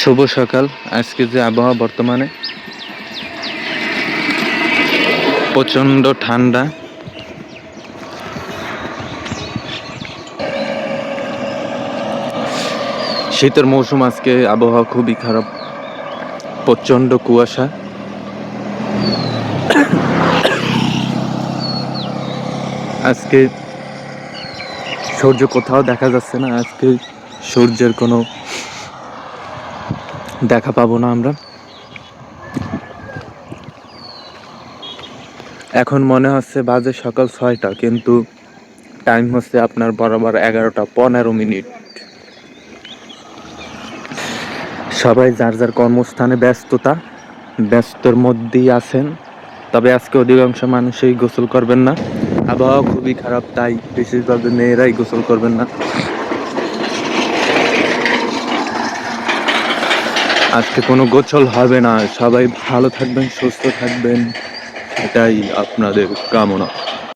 শুভ সকাল। আজকে যে আবহাওয়া বর্তমানে প্রচণ্ড ঠান্ডা। শীতের মৌসুম আজকে, আবহাওয়া খুবই খারাপ। প্রচণ্ড কুয়াশা। আজকে সূর্য কোথাও দেখা যাচ্ছে না। আজকে সূর্যের কোনো দেখা পাবো না আমরা। এখন মনে হচ্ছে বাজে সকাল ছয়টা, কিন্তু টাইম হচ্ছে আপনার বরাবর এগারোটা পনেরো মিনিট। সবাই যার যার কর্মস্থানে ব্যস্ততা, ব্যস্তর মধ্যেই আছেন, তবে আজকে অধিকাংশ মানুষই গোসল করবেন না। আবহাওয়া খুবই খারাপ, তাই বেশিরভাগ মেয়েরাই গোসল করবেন না। আজকে কোনো গোছল হবে না। সবাই ভালো থাকবেন সুস্থ থাকবেন। এটাই আপনাদের কামনা।